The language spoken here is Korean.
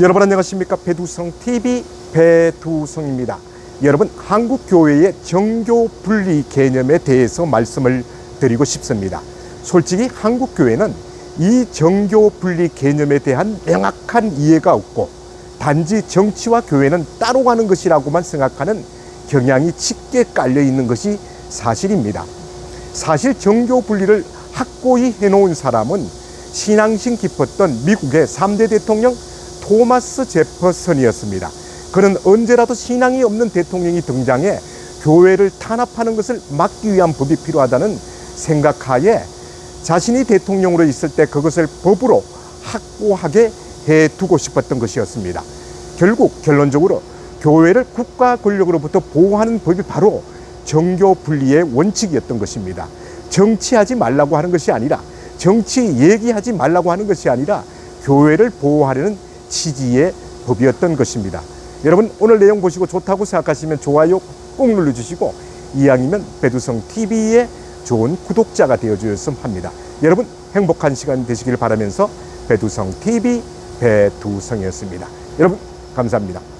여러분 안녕하십니까 배두성 TV 배두성입니다. 여러분 한국 교회의 정교 분리 개념에 대해서 말씀을 드리고 싶습니다. 솔직히 한국 교회는 이 정교 분리 개념에 대한 명확한 이해가 없고 단지 정치와 교회는 따로 가는 것이라고만 생각하는 경향이 짙게 깔려 있는 것이 사실입니다. 사실 정교 분리를 확고히 해놓은 사람은 신앙심 깊었던 미국의 3대 대통령 토마스 제퍼선이었습니다. 그는 언제라도 신앙이 없는 대통령이 등장해 교회를 탄압하는 것을 막기 위한 법이 필요하다는 생각하에 자신이 대통령으로 있을 때 그것을 법으로 확고하게 해두고 싶었던 것이었습니다. 결국 결론적으로 교회를 국가 권력으로부터 보호하는 법이 바로 정교 분리의 원칙이었던 것입니다. 정치하지 말라고 하는 것이 아니라 정치 얘기하지 말라고 하는 것이 아니라 교회를 보호하려는 취지의 법이었던 것입니다. 여러분 오늘 내용 보시고 좋다고 생각하시면 좋아요 꼭 눌러주시고 이왕이면 배두성 TV의 좋은 구독자가 되어 주셨으면 합니다. 여러분 행복한 시간 되시길 바라면서 배두성 TV 배두성이었습니다. 여러분 감사합니다.